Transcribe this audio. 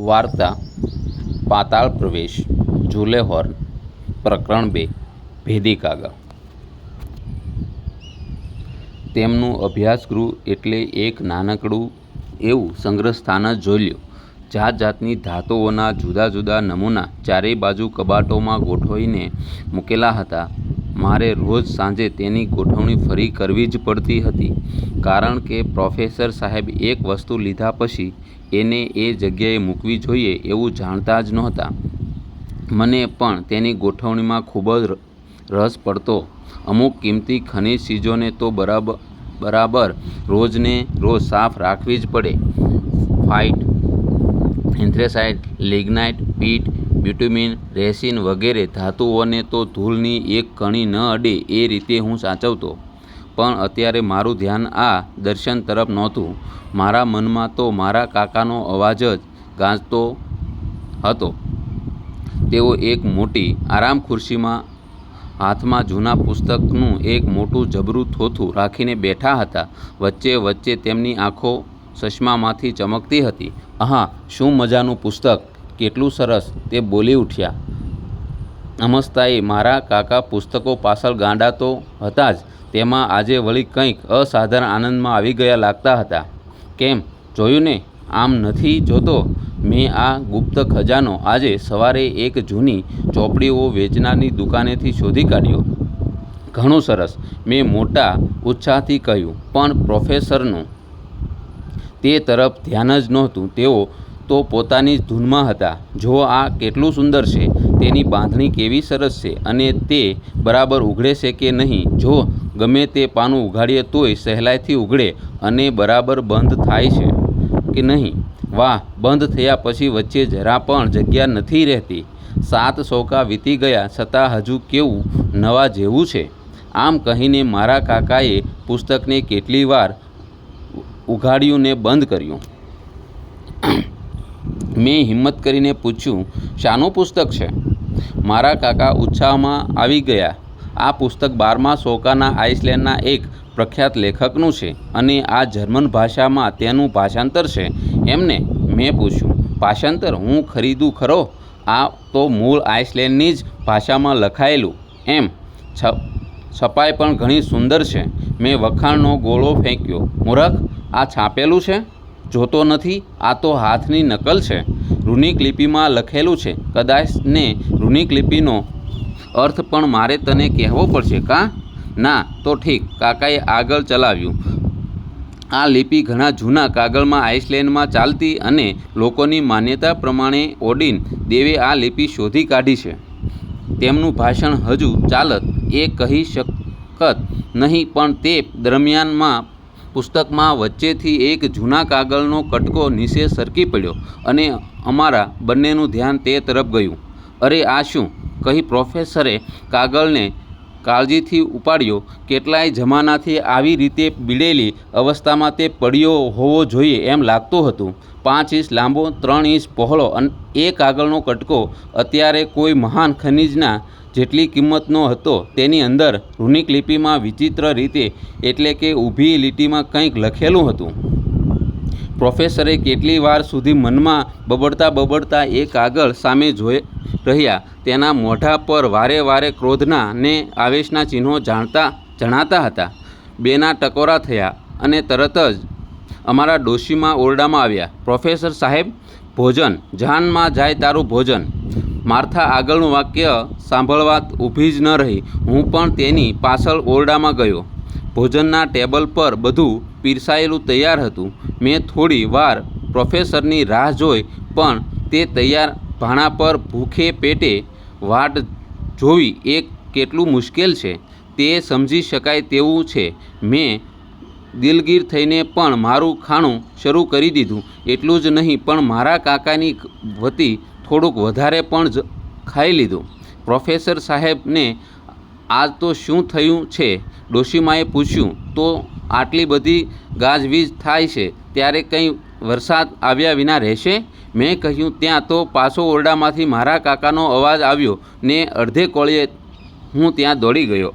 વાર્તા, પાતાળ પ્રવેશ જુલેહોર્ન પ્રકરણ બે, ભેદી કાગા તેમનું અભ્યાસગૃહ એટલે એક નાનકડું એવું સંગ્રહસ્થાન જ જોઈ જાત જાતની ધાતુઓના જુદા જુદા નમૂના ચારેય બાજુ કબાટોમાં ગોઠવીને મૂકેલા હતા. મારે રોજ સાંજે તેની ગોઠવણી ફરી કરવી જ પડતી હતી, કારણ કે પ્રોફેસર સાહેબ એક વસ્તુ લીધા પછી એને એ જગ્યાએ મૂકવી જોઈએ એવું જાણતા જ નહોતા. મને પણ તેની ગોઠવણીમાં ખૂબ જ રસ પડતો. અમુક કિંમતી ખનિજ ચીજોને તો બરાબર બરાબર રોજને રોજ સાફ રાખવી જ પડે. Fight anthracite lignite, peat bitumen resin વગેરે ધાતુઓને તો ધૂળની એક કણી ન અડે એ રીતે હું સાચવતો. પણ અત્યારે મારું ધ્યાન આ દર્શન તરફ નહોતું. મારા મનમાં તો મારા કાકાનો અવાજ જ ગાજતો હતો. તેઓ એક મોટી આરામ ખુરશીમાં હાથમાં જૂના પુસ્તકનું એક મોટું જબરું થોથું રાખીને બેઠા હતા. વચ્ચે વચ્ચે તેમની આંખો ચશ્મામાંથી ચમકતી હતી. આહા, શું મજાનું પુસ્તક? કેટલું સરસ, તે બોલી ઉઠ્યા. અમસ્તાએ મારા કાકા પુસ્તકો પાછળ ગાંડા તો હતા જ. તેમાં આજે વળી કંઈક અસાધારણ આનંદમાં આવી ગયા લાગતા હતા. કેમ? જોયું ને? આમ નથી જોતો? મેં આ ગુપ્ત ખજાનો આજે સવારે એક જૂની ચોપડીઓ વેચનારની દુકાનેથી શોધી કાઢ્યો. ઘણું સરસ, મેં મોટા ઉત્સાહથી કહ્યું. પણ પ્રોફેસરનું તે તરફ ધ્યાન જ નહોતું. તેઓ તો પોતાની ધૂનમાં હતા. જો આ કેટલું સુંદર છે. તેની બાંધણી કેવી સરસ છે અને તે બરાબર ઉઘડે છે કે નહીં. જો ગમે તે પાનું ઉઘાડીએ તોય સહેલાઈથી ઉઘડે અને બરાબર બંધ થાય છે કે નહીં. વાહ, બંધ થયા પછી વચ્ચે જરા પણ જગ્યા નથી રહેતી. સાત સોકા વીતી ગયા છતાં હજુ કેવું નવા જેવું છે. આમ કહીને મારા કાકાએ પુસ્તકને કેટલી વાર ઉઘાડ્યું ને બંધ કર્યું. મેં હિંમત કરીને પૂછ્યું, શાનું પુસ્તક છે? મારા કાકા ઉત્સાહમાં આવી ગયા. આ પુસ્તક બારમા સોકાના આઇસલેન્ડના એક પ્રખ્યાત લેખકનું છે અને આ જર્મન ભાષામાં તેનું ભાષાંતર છે. એમને મેં પૂછ્યું, ભાષાંતર હું ખરીદું ખરો? આ તો મૂળ આઇસલેન્ડની જ ભાષામાં લખાયેલું. એમ છપાઈ પણ ઘણી સુંદર છે. મેં વખાણનો ગોળો ફેંક્યો. મૂરખ, આ છાપેલું છે? જોતો નથી, આ તો હાથની નકલ છે. રૂનિક લિપિમાં લખેલું છે, કદાચ ને રૂનિક લિપિનો અર્થ પણ મારે તને કહેવો પડશે, કાં? ના, તો ઠીક, કાકાએ આગળ ચલાવ્યું. આ લિપિ ઘણા જૂના કાગળમાં આઇસલેન્ડમાં ચાલતી અને લોકોની માન્યતા પ્રમાણે ઓડિન દેવે આ લિપિ શોધી કાઢી છે. તેમનું ભાષણ હજુ ચાલત એ કહી શકત નહીં, પણ તે દરમિયાનમાં પુસ્તકમાં વચ્ચેથી એક જૂના કાગળનો કટકો નીચે સરકી પડ્યો અને અમારા બંનેનું ધ્યાન તે તરફ ગયું. અરે, આ શું કહી પ્રોફેસરે કાગળને કાળજીથી ઉપાડ્યો. કેટલાય જમાનાથી આવી રીતે બીડેલી અવસ્થામાં તે પડ્યો હોવો જોઈએ એમ લાગતું હતું. પાંચ ઇંચ લાંબો, ત્રણ ઇંચ પહોળો અને એક કાગળનો કટકો અત્યારે કોઈ મહાન ખનિજના જેટલી કિંમતનો હતો. તેની અંદર રૂનિક લિપિમાં વિચિત્ર રીતે એટલે કે ઊભી લીટીમાં કંઈક લખેલું હતું. પ્રોફેસરે કેટલી વાર સુધી મનમાં બબડતા બબડતા એ કાગળ સામે જોઈ રહ્યા. તેના મોઢા પર વારે વારે ક્રોધના ને આવેશના ચિહ્નો જાણતા, જણાતા હતા. બેના ટકોરા થયા અને તરત જ અમારા ડોશીમાં ઓરડામાં આવ્યા. પ્રોફેસર સાહેબ, ભોજન. જાનમાં જાય તારું ભોજન. માર્થા આગળનું વાક્ય સાંભળવા ઊભી જ ન રહી. હું પણ તેની પાછળ ઓરડામાં ગયો. ભોજનના ટેબલ પર બધું પીરસાયેલું તૈયાર હતું. મેં થોડી વાર પ્રોફેસરની રાહ જોઈ, પણ તે તૈયાર ભાણા પર ભૂખે પેટે વાટ જોવી એ કેટલું મુશ્કેલ છે તે સમજી શકાય તેવું છે. મેં દિલગીર થઈને પણ મારું ખાણું શરૂ કરી દીધું. એટલું જ નહીં, પણ મારા કાકાની વતી થોડુંક વધારે પણ જ ખાઈ લીધું. પ્રોફેસર સાહેબને આજ તો શું થયું છે? ડોશીમાએ પૂછ્યું, તો આટલી બધી ગાજવીજ થાય છે, ત્યારે કંઈ વરસાદ આવ્યા વિના રહેશે? મેં કહ્યું, ત્યાં તો પાછો ઓરડામાંથી મારા કાકાનો અવાજ આવ્યો ને અડધે કોળીએ હું ત્યાં દોડી ગયો.